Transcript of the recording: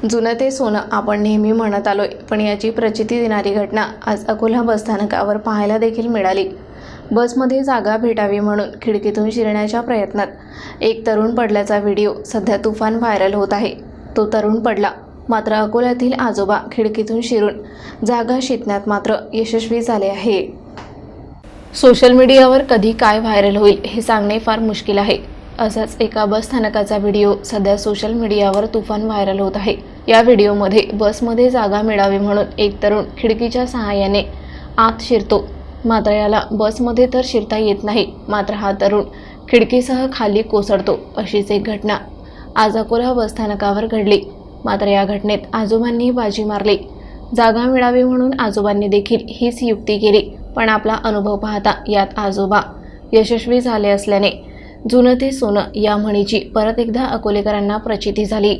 जुनं ते सोनं आपण नेहमी म्हणत आलो पण याची प्रचिती देणारी घटना आज अकोला बसस्थानकावर पाहायला देखील मिळाली. बसमध्ये जागा भेटावी म्हणून खिडकीतून शिरण्याच्या प्रयत्नात एक तरुण पडल्याचा व्हिडिओ सध्या तुफान व्हायरल होत आहे. तो तरुण पडला. मात्र अकोल्यातील आजोबा खिडकीतून शिरून जागा शिरण्यात मात्र यशस्वी झाले आहे. सोशल मीडियावर कधी काय व्हायरल होईल हे सांगणे फार मुश्किल आहे. असाच एका बस स्थानकाचा व्हिडिओ सध्या सोशल मीडियावर तुफान व्हायरल होत आहे. या व्हिडिओमध्ये बसमध्ये जागा मिळावी म्हणून एक तरुण खिडकीच्या सहाय्याने आत शिरतो. मात्र याला बसमध्ये तर शिरता येत नाही मात्र हा तरुण खिडकीसह खाली कोसळतो अशीच एक घटना आज अकोला बसस्थानकावर घडली. मात्र या घटनेत आजोबांनी बाजी मारली. जागा मिळावी म्हणून आजोबांनी देखील हीच युक्ती केली पण आपला अनुभव पाहता यात आजोबा यशस्वी झाले असल्याने जुनं ते सोनं या म्हणीची परत एकदा अकोलेकरांना प्रचिती झाली.